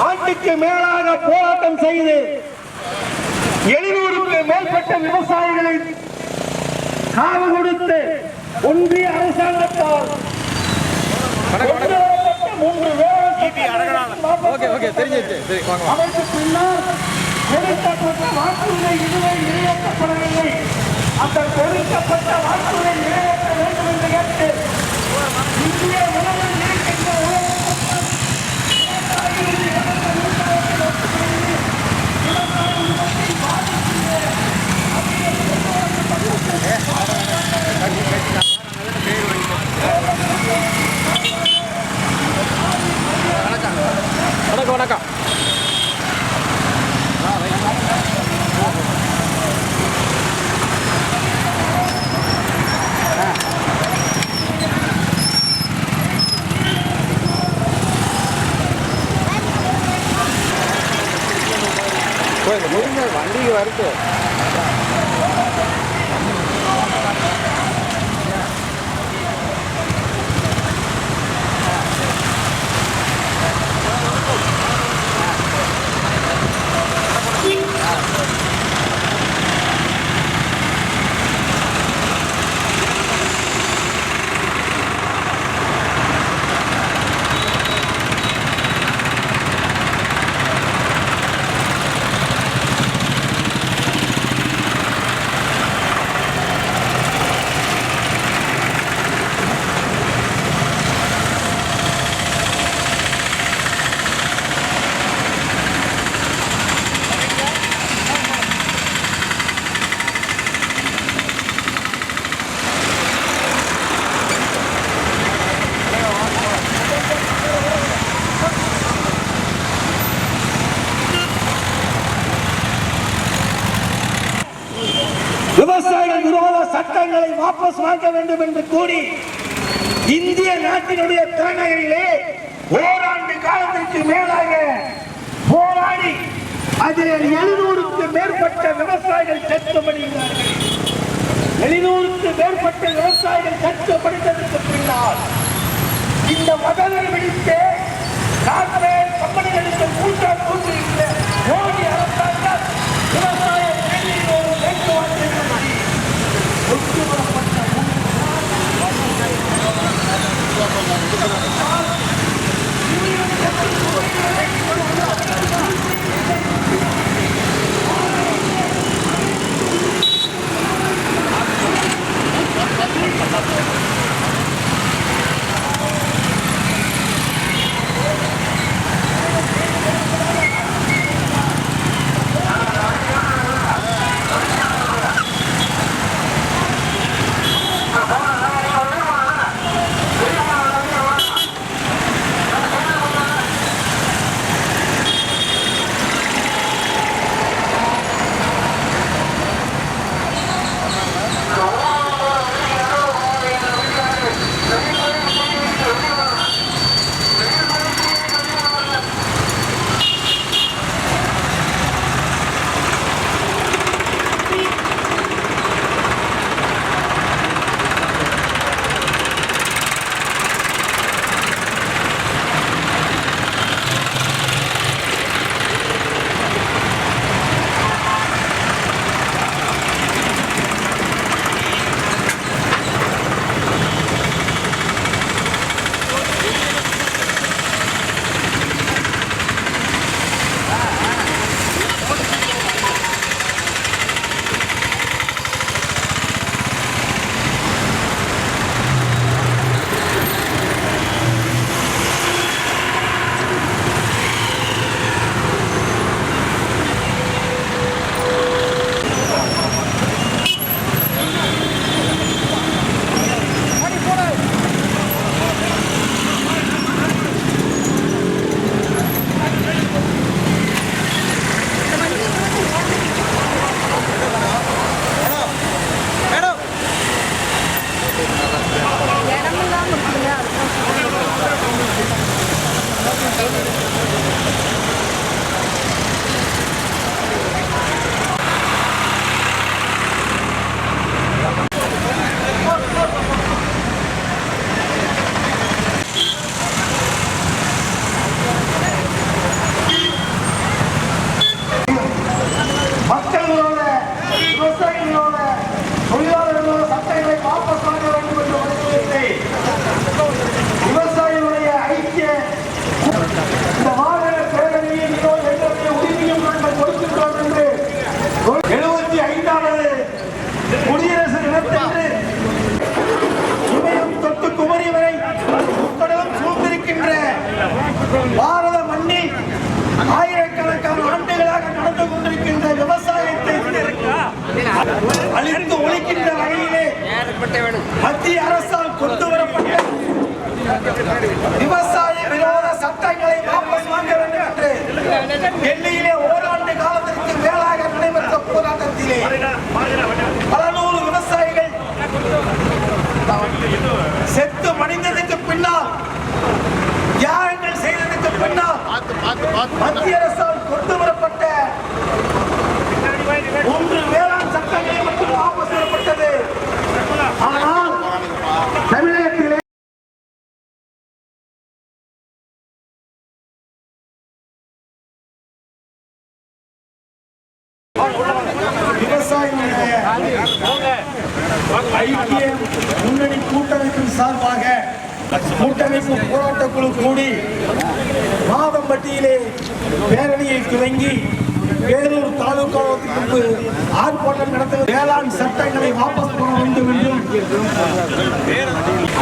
ஆண்டுக்கு மேலாக போராட்டம் செய்து எழுநூறுக்கு மேற்பட்ட விவசாயிகளை காவு கொடுத்து ஒன்றிய அரசாங்கத்தால் மூன்று. அதற்கு பின்னர் கொடுக்கப்பட்ட வாக்குறுதி இதுவரை நிறைவேற்றப்படவில்லை. அந்த கொடுக்கப்பட்ட வாக்குறுதி நிறைவேற்ற வேண்டும் என்று கேட்டு இந்திய உணவில் இருக்கின்ற உணவு வணக்கம் வணக்கம் வண்டிக்கு வருது விவசாயிகள் விரோத சட்டங்களை பார்க்க வேண்டும் என்று கூறி இந்திய நாட்டினுடைய தலைநகரிலே ஓராண்டு காலத்திற்கு மேலாக போராடி அதில் எழுநூறுக்கு மேற்பட்ட விவசாயிகள் செத்துப்படுகிறார்கள் எழுநூறுக்கு மேற்பட்ட விவசாயிகள் செத்துப்படுத்ததற்கு பின்னால் இந்த மகளிர் விடுத்து கார்ப்பரேட் கம்பெனிகளுக்கு கூட்டம் கூட்டியிருக்கிற மத்திய அரசால் கொண்டு வரப்பட்ட விவசாய விரோத சட்டங்களை வாபஸ் வாங்க வேண்டும் என்று டெல்லியிலே ஓராண்டு காலத்திற்கு மேலாக நடைபெற்ற போராட்டத்திலே பல நூறு விவசாயிகள் செத்து மடிந்ததுக்கு பின்னால் தியாகங்கள் செய்ததுக்கு பின்னால் மத்திய அரசால் கொண்டு வரப்பட்ட ஒன்று வேளாண் சட்டங்களை மட்டும் வாபஸ் பெறப்பட்டது ஆனால் தமிழகத்திலே விவசாயிகளுடைய ஐக்கிய முன்னணி கூட்டமைப்பின் சார்பாக கூட்டமைப்பு போராட்ட குழு கூடி மாதம்பட்டியிலே பேரணியை துவங்கி வேலூர் தாலுகாவுக்கு முன்பு ஆர்ப்பாட்டம் நடத்த வேளாண் சட்டங்களை வாபஸ் பெற வேண்டும் என்றும்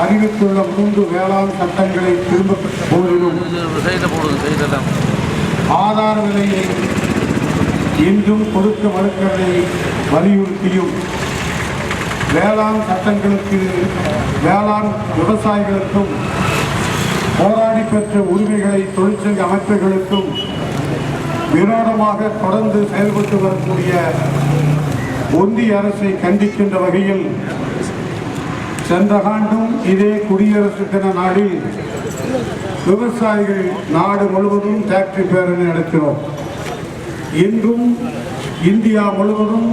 அறிவித்துள்ள மூன்று வேளாண் சட்டங்களை திரும்ப போதிலும் ஆதார விலையை இன்றும் கொடுக்க மறுக்கிறதை வலியுறுத்தியும். வேளாண் சட்டங்களுக்கு வேளாண் விவசாயிகளுக்கும் போராடி பெற்ற உரிமைகளை தொழிற்சங்க அமைப்புகளுக்கும் விரோதமாக தொடர்ந்து செயல்பட்டு வரக்கூடிய ஒன்றிய அரசை கண்டிக்கின்ற வகையில் சென்ற ஆண்டும் இதே குடியரசு தின நாளில் விவசாயிகள் நாடு முழுவதும் டிராக்டரி பேரணி நடத்தினோம். இன்றும் இந்தியா முழுவதும்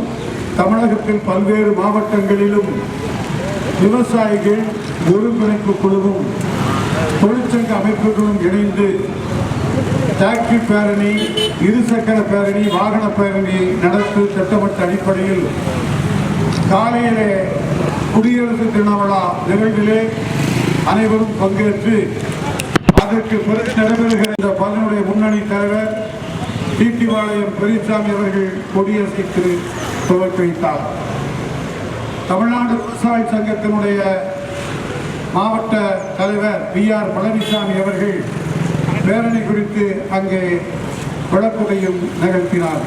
தமிழகத்தில் பல்வேறு மாவட்டங்களிலும் விவசாயிகள் ஒருங்கிணைப்பு குழுவும் தொழிற்சங்க அமைப்புகளும் இணைந்து டிராக்டரி பேரணி இருசக்கர பேரணி வாகன பேரணி நடத்து திட்டமிட்ட அடிப்படையில் காலையிலே குடியரசு தின விழா நிகழ்விலே அனைவரும் பங்கேற்று அதற்கு பிறகு நடைபெறுகிற இந்த முன்னணி தலைவர் டிடிவாளையம் பெரியசாமி அவர்கள் கொடியசைத்து துவக்கி வைத்தார். தமிழ்நாடு விவசாய சங்கத்தினுடைய மாவட்ட தலைவர் பி ஆர் பழனிசாமி அவர்கள் பேரணி குறித்து அங்கே விளக்குதையும் நிகழ்த்தினார்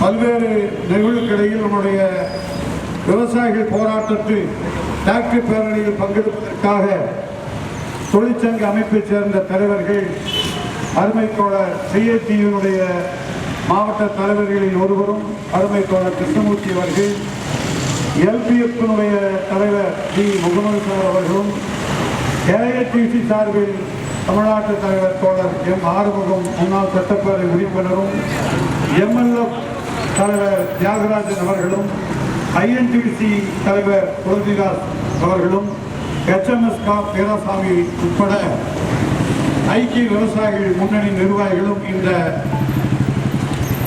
பல்வேறு நிகழ்வுக்கிடையில் நம்முடைய விவசாயிகள் போராட்டத்தில் டாக்டர் பேரணியில் பங்கெடுப்பதற்காக தொழிற்சங்க அமைப்பைச் சேர்ந்த தலைவர்கள் அருமை தோழர் சிஏடியினுடைய மாவட்ட தலைவர்களில் ஒருவரும் அருமை தோழர் கிருஷ்ணமூர்த்தி அவர்கள் எல்பிஎஃப்னுடைய தலைவர் டி முகமது சார் அவர்களும் ஏஐடிசி சார்பில் தமிழ்நாட்டு தலைவர் தோழர் எம். ஆறுமுகம் முன்னாள் சட்டப்பேரவை உறுப்பினரும் எம்எல்ஏ தலைவர் தியாகராஜன் அவர்களும் ஐஎன்டிசி தலைவர் துளசிதாஸ் அவர்களும் ஹெச்எம்எஸ் கா. வீராசாமி உட்பட ஐக்கிய விவசாயிகள் முன்னணி நிர்வாகிகளும் இந்த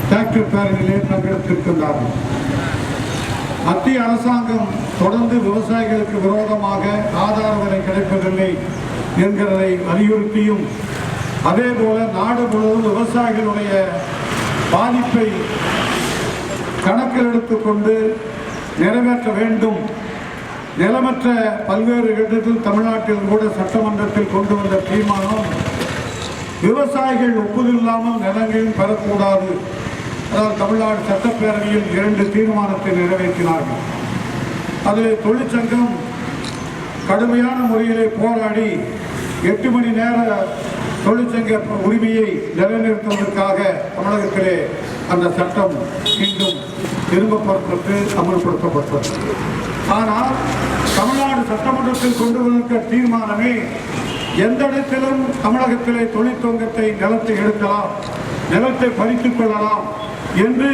டிராக்டர் பேரணியிலே பங்கெடுத்திருக்கின்றார்கள். மத்திய அரசாங்கம் தொடர்ந்து விவசாயிகளுக்கு விரோதமாக ஆதார விலை கிடைப்பதில்லை என்கிறதை வலியுறுத்தியும் அதே போல நாடு முழுவதும் விவசாயிகளுடைய பாதிப்பை கணக்கில் எடுத்துக்கொண்டு நிறைவேற்ற வேண்டும். நிலமற்ற பல்வேறு இடத்தில் தமிழ்நாட்டில் கூட சட்டமன்றத்தில் கொண்டு வந்த தீர்மானம் விவசாயிகள் ஒப்புதல் இல்லாமல் நிலங்களையும் பெறக்கூடாது. அதாவது தமிழ்நாடு சட்டப்பேரவையில் இரண்டு தீர்மானத்தை நிறைவேற்றினார்கள். அதில் தொழிற்சங்கம் கடுமையான முறையிலே போராடி எட்டு மணி நேர தொழிற்சங்க உரிமையை நிலைநிறுத்துவதற்காக தமிழகத்திலே அந்த சட்டம் மீண்டும் திரும்பப்பட்டு அமல்படுத்தப்பட்டது. ஆனால் தமிழ்நாடு சட்டமன்றத்தில் கொண்டு வந்திருக்க தீர்மானமே எந்த இடத்திலும் தமிழகத்திலே தொழிற்சங்கத்தை நிலத்தை எடுக்கலாம் நிலத்தை பறித்துக் கொள்ளலாம் என்று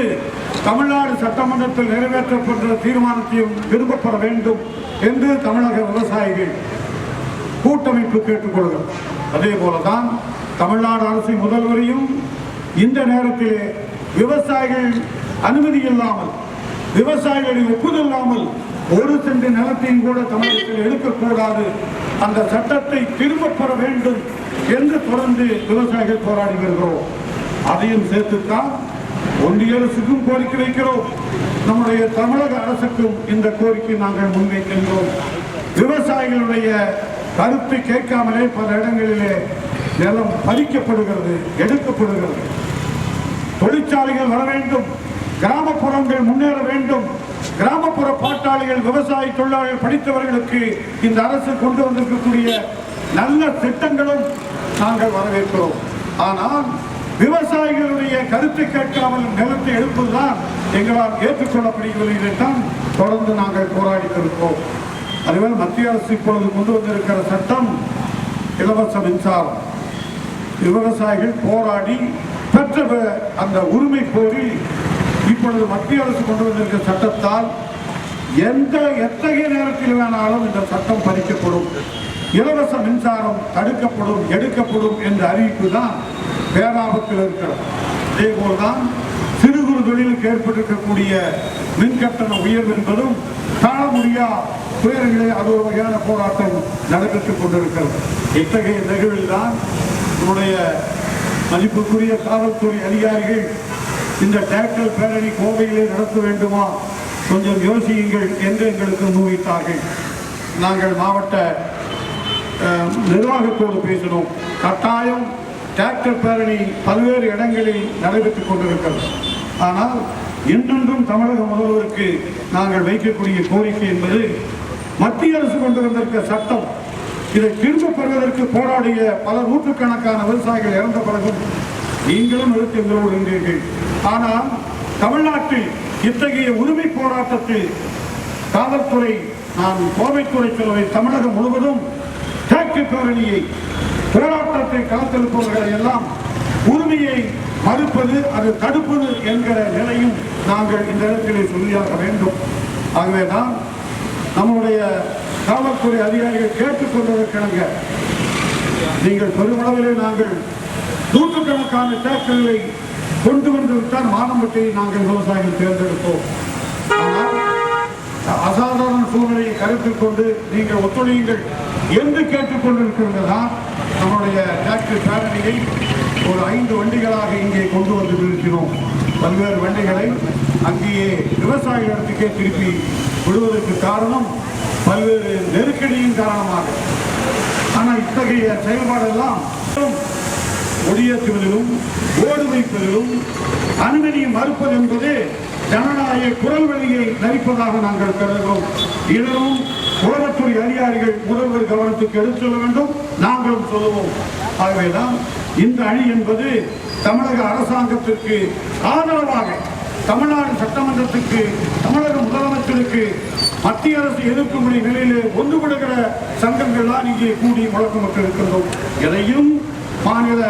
தமிழ்நாடு சட்டமன்றத்தில் நிறைவேற்றப்பட்ட தீர்மானத்தையும் விரும்பப்பட வேண்டும் என்று தமிழக விவசாயிகள் கூட்டமைப்பு கேட்டுக்கொள்கிறது அதே போலதான் தமிழ்நாடு அரசு முதல்வரையும் இந்த நேரத்திலே விவசாயிகள் அனுமதி இல்லாமல் விவசாயிகளின் ஒப்புதல் இல்லாமல் ஒரு சென்று நிலத்தையும் கூட தமிழகத்தில் எடுக்கக்கூடாது. அந்த சட்டத்தை திரும்பப் பெற வேண்டும் என்று தொடர்ந்து விவசாயிகள் போராடி வருகிறோம். அதையும் சேர்த்துத்தான் ஒன்றிய அரசுக்கும் கோரிக்கை வைக்கிறோம். நம்முடைய தமிழக அரசுக்கும் இந்த கோரிக்கை நாங்கள் முன்வைக்கின்றோம். விவசாயிகளுடைய கருத்து கேட்காமலே பல இடங்களிலே நிலம் பறிக்கப்படுகிறது எடுக்கப்படுகிறது. தொழிற்சாலைகள் வர வேண்டும் கிராமப்புறங்கள் முன்னேற வேண்டும். கிராமப்புற பாட்டாளிகள் விவசாய தொழிலாளர்கள் படித்தவர்களுக்கு இந்த அரசு கொண்டு வந்திருக்கக்கூடிய நல்ல திட்டங்களும் நாங்கள் வரவேற்கிறோம். ஆனால் விவசாயிகளுடைய கருத்தை கேட்காமல் நிலத்தை எடுப்பதுதான் எங்களால் ஏற்றுக்கொள்ளப்படுகிறது இதைத்தான் தொடர்ந்து நாங்கள் போராடி இருக்கிறோம் அதேபோல் மத்திய அரசு இப்பொழுது கொண்டு வந்திருக்கிற சட்டம் இலவச மின்சாரம். விவசாயிகள் போராடி பெற்ற அந்த உரிமை கோரி இப்பொழுது மத்திய அரசு கொண்டு வந்திருக்கிற சட்டத்தால் எந்த எத்தகைய நேரத்தில் வேணாலும் இந்த சட்டம் பறிக்கப்படும். இலவச மின்சாரம் தடுக்கப்படும் எடுக்கப்படும் என்ற அறிவிப்பு தான் பேராபத்தில் இருக்கிறது. அதே போல்தான் தொழிலுக்கு ஏற்பட்டிருக்கக்கூடிய மின் கட்டண உயர்வு என்பதும் காண முடியா துயரங்களே அது ஒரு வகையான போராட்டம் நடைபெற்றுக் கொண்டிருக்கிறது. இத்தகைய நிகழ்வில் தான் நம்முடைய மதிப்புக்குரிய காவல்துறை அதிகாரிகள் இந்த டேக்டர் பேரணி கோவையிலே நடத்த வேண்டுமா? கொஞ்சம் யோசியுங்கள் என்று எங்களுக்கு முன்வைத்தார்கள். நாங்கள் மாவட்ட நிர்வாகத்தோடு பேசினோம். கட்டாயம் டிராக்டர் பேரணி பல்வேறு இடங்களில் நடைபெற்றுக் கொண்டிருக்கிறது. ஆனால் என்றென்றும் தமிழக முதல்வருக்கு நாங்கள் வைக்கக்கூடிய கோரிக்கை என்பது மத்திய அரசு கொண்டு வந்திருக்க சட்டம். இதை திரும்ப பெறுவதற்கு போராடிய பல நூற்றுக்கணக்கான விவசாயிகள் இறந்த பிறகும் நீங்களும் நிறுத்தி இருந்தீர்கள். ஆனால் தமிழ்நாட்டில் இத்தகைய உரிமை போராட்டத்தில் காவல்துறை நான் கோவைத்துறை செலவை தமிழகம் முழுவதும் தேக்கு பேரணியை போராட்டத்தை களத்திருப்பவர்களை எல்லாம் உரிமையை மறுப்பது அது தடுப்பது என்கிற நிலையும் நாங்கள் இந்த இடத்திலே சொல்லியாக வேண்டும். ஆகவேதான் நம்முடைய காவல்துறை அதிகாரிகள் கேட்டுக்கொண்டிருக்கிறாங்க நீங்கள் பெருமளவிலே நாங்கள் நூற்றுக்கணக்கான டிராக்டர்களை கொண்டு வந்து விட்டால் மானம்பட்டியை நாங்கள் விவசாயிகள் தேர்ந்தெடுப்போம். ஆனால் அசாதாரண சூழ்நிலையை கருத்தில் கொண்டு நீங்கள் ஒத்துழையுங்கள் என்று கேட்டுக்கொண்டிருக்கிறது தான் நம்முடைய டிராக்டர் பேரணியை ஒரு ஐந்து வண்டிகளாக இங்கே கொண்டு வந்து இருக்கிறோம் பல்வேறு வண்டிகளை அங்கேயே விவசாயிகளிடத்துக்கே திருப்பி விடுவதற்கு காரணம் பல்வேறு நெருக்கடியின் காரணமாக. ஆனால் இத்தகைய செயல்பாடெல்லாம் ஒடியேற்றுவதிலும் ஓடு வைப்பதிலும் அனுமதி மறுப்பது என்பது ஜனநாயக குரல் வழியை நரிப்பதாக நாங்கள் கருதுகிறோம். இதனும் உளவுத்துறை அதிகாரிகள் முதல்வர் கவனத்துக்கு எடுத்து வேண்டும். நாங்களும் சொல்லுவோம். ஆகவேதான் இந்த அணி என்பது தமிழக அரசாங்கத்திற்கு ஆதரவாக தமிழ்நாடு சட்டமன்றத்துக்கு தமிழக முதலமைச்சருக்கு மத்திய அரசு எதிர்க்கக்கூடிய நிலையிலே ஒன்றுபடுகிற சங்கங்கள் தான் இங்கே கூடி முழக்கமிட்டு இருக்கின்றோம். எதையும் மாநில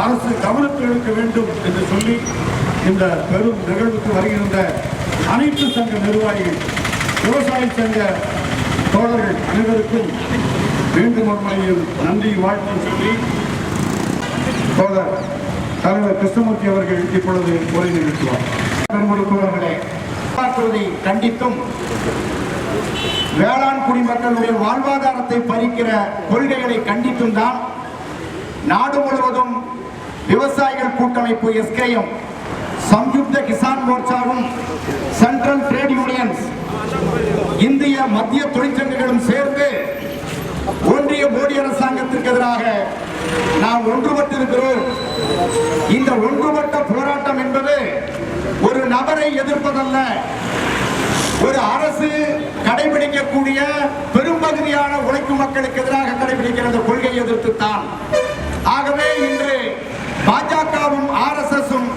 அரசு கவனத்தில் எடுக்க வேண்டும் என்று சொல்லி இந்த பெரும் நிகழ்வுக்கு வருகின்ற அனைத்து சங்க நிர்வாகிகள் விவசாய சங்க தோழர்கள் அனைவருக்கும் மீண்டும் ஒரு முறையில் நன்றி வாழ்த்து சொல்லி சோதர் தலைவர் கிருஷ்ணமூர்த்தி அவர்கள் இப்பொழுது உரை நிகழ்த்துவார். பெருமளுக்குள்ளவர்களே கண்டித்தும் வேளாண் குடிமக்களுடைய வாழ்வாதாரத்தை பறிக்கிற கொள்கைகளை கண்டித்தும் தான் நாடு முழுவதும் விவசாயிகள் கூட்டமைப்பு எஸ்கேஎம் சம்யுக்த கிசான் மோர்ச்சாவும் சென்ட்ரல் ட்ரேட் யூனியன்ஸ் இந்திய மத்திய தொழிற்சங்கங்களும் சேர்ந்து ஒன்றிய மோடி அரசாங்கத்திற்கு எதிராக நாம் ஒன்றுபட்டிருக்கிறோம். இந்த ஒன்றுபட்ட போராட்டம் என்பது ஒரு நபரை எதிர்ப்பதல்ல. ஒரு அரசு கடைபிடிக்கக்கூடிய பெரும்பகுதியான உழைக்கும் மக்களுக்கு எதிராக கடைபிடிக்கிற கொள்கையை எதிர்த்துத்தான். ஆகவே இன்று பாஜகவும் ஆர் எஸ் எஸும்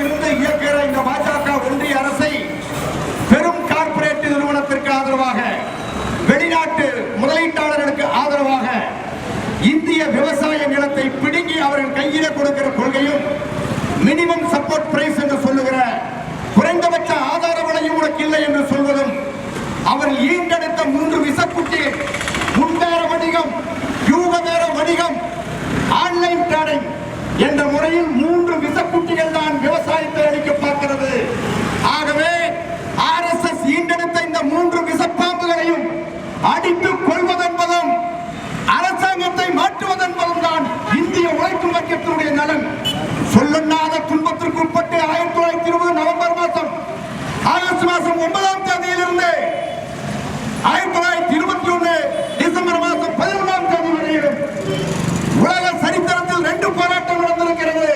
இருந்து இயக்குகிற இந்த பாஜக ஒன்றிய அரசை பெரும் கார்ப்பரேட் நிறுவனத்திற்கு ஆதரவாக வெளிநாட்டு முதலீட்டாளர்களுக்கு ஆதரவாக இந்திய விவசாய நிலத்தை பிடுங்கி அவர்கள் கையில கொடுக்கிற கொள்கையும் மினிமம் சப்போர்ட் பிரைஸ் என்று சொல்லுகிற குறைந்தபட்ச ஆதார விலையும் உனக்கு இல்லை என்று சொல்வதும் அவர் ஈண்டெடுத்த மூன்று விசக்குட்டி முன்வேற வணிகம் யூகவேர வணிகம் ஆன்லைன் ட்ரேடிங் என்ற முறையில் மூன்று விசக்குட்டிகள் தான் விவசாயத்தை அளிக்க பார்க்கிறது. ஆகவே ஆர்எஸ்எஸ் ஈண்டெடுத்த இந்த மூன்று விசப்பாம்புகளையும் அடித்து மாநிலத்தினுடைய நலன் சொல்லண்ணாத துன்பத்திற்கு உட்பட்டு ஆயிரத்தி தொள்ளாயிரத்தி இருபது நவம்பர் மாதம் ஆகஸ்ட் மாதம் ஒன்பதாம் தேதியிலிருந்து ஆயிரத்தி தொள்ளாயிரத்தி இருபத்தி ஒன்று டிசம்பர் மாதம் பதினொன்றாம் தேதி வரையிலும் உலக சரித்திரத்தில் ரெண்டு போராட்டம் நடந்திருக்கிறது.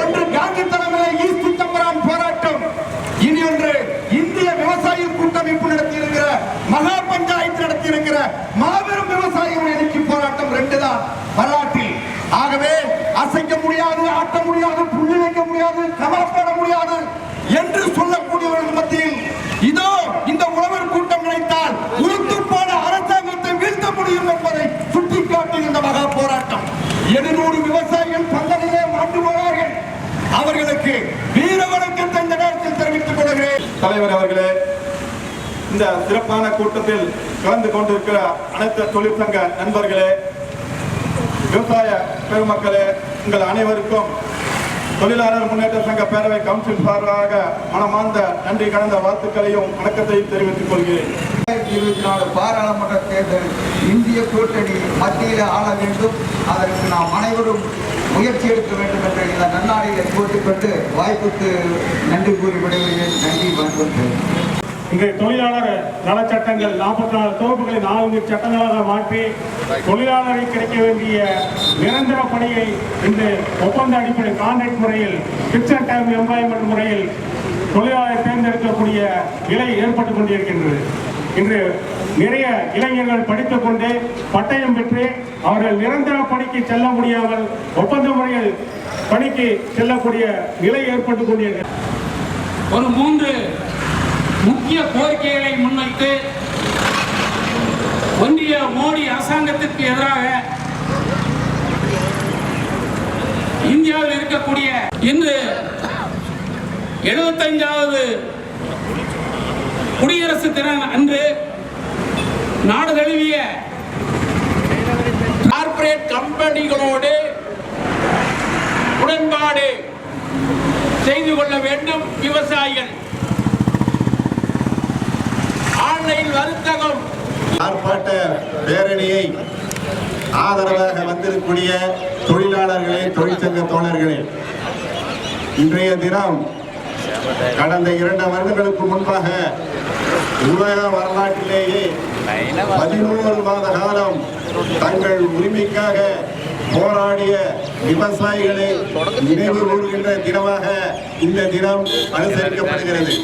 ஒன்று காந்தி தலைமையில் ஈஸ்ட் சிதம்பரம் போராட்டம் இனி ஒன்று இந்திய விவசாய கூட்டமைப்பு நடத்தியிருக்கிற மகா பஞ்சாயத்து நடத்தியிருக்கிற மாபெரும் விவசாயிகள் எழுச்சி போராட்டம் ரெண்டு தான் வரலாற்று ஆகவே அசைக்க முடியாது ஆட்ட முடியாது புள்ளி வைக்க முடியாது கவலைப்பட முடியாது என்று சொல்லக்கூடியவர்கள் மத்தியில் இதோ இந்த உழவர் கூட்டம் நினைத்தால் உறுத்து போன அரசாங்கத்தை வீழ்த்த முடியும் என்பதை சுட்டிக்காட்டுகின்ற மகா போராட்டம். எழுநூறு விவசாயிகள் பந்தலிலே மாண்டு போனார்கள். அவர்களுக்கு வீர வணக்கத்தை இந்த நேரத்தில் தெரிவித்துக் கொள்கிறேன். தலைவர் அவர்களே இந்த சிறப்பான கூட்டத்தில் கலந்து கொண்டிருக்கிற அனைத்து தொழிற்சங்க நண்பர்களே விவசாய பெருமக்களே உங்கள் அனைவருக்கும் தொழிலாளர் முன்னேற்ற சங்க பேரவை கவுன்சில் சார்பாக மனமார்ந்த நன்றி கலந்த வாழ்த்துக்களையும் வணக்கத்தையும் தெரிவித்துக் கொள்கிறேன். இருபத்தி நாலு பாராளுமன்ற தேர்தல் இந்திய கூட்டணி மத்தியில் ஆள வேண்டும். அதற்கு நாம் அனைவரும் முயற்சி எடுக்க வேண்டும் என்ற இந்த நன்னாளியை போட்டுக்கொண்டு வாய்ப்புக்கு நன்றி கூறி விடைபெறுகிறேன். நன்றி வணக்கம். இங்கே தொழிலாளர் நலச்சட்டங்கள் நாற்பத்தி நாலு தொகுப்புகளை நான்கு சட்டங்களாக மாற்றி தொழிலாளரை கிடைக்க வேண்டிய நிரந்தர பணியை இன்று ஒப்பந்த அடிப்படை கான்ட்ராக்ட் முறையில் பிக்சர் டைம் எம்ப்ளாய்மெண்ட் முறையில் தொழிலாளர் தேர்ந்தெடுக்கக்கூடிய நிலை ஏற்பட்டுக் கொண்டிருக்கின்றது. இன்று நிறைய இளைஞர்கள் படித்துக் கொண்டு பட்டயம் பெற்று அவர்கள் நிரந்தர பணிக்கு செல்ல முடியாமல் ஒப்பந்த முறையில் பணிக்கு செல்லக்கூடிய நிலை ஏற்பட்டுக் கொண்டிருக்கிறது. ஒரு மூன்று முக்கிய கோரிக்கைகளை முன்வைத்து ஒன்றிய மோடி அரசாங்கத்திற்கு எதிராக இந்தியாவில் இருக்கக்கூடிய இன்று எழுபத்தைந்தாவது குடியரசு தினம் அன்று நாடு தழுவிய கார்ப்பரேட் கம்பெனிகளோடு உடன்பாடு செய்து கொள்ள வேண்டும் விவசாயிகள். ஆன்லைன் வருத்தகம். ஆர்ப்பாட்ட பேரணியை ஆதரவாக வந்திருக்கக்கூடிய தொழிலாளர்களே தொழிற்சங்க தோழர்களே இன்றைய தினம் கடந்த இரண்டு வருடங்களுக்கு முன்பாக உலக வரலாற்றிலேயே பதினோரு மாத காலம் தங்கள் உரிமைக்காக போராடிய விவசாயிகளை நினைவு கூறுகின்ற தினமாக இந்த தினம் அனுசரிக்கப்படுகிறது.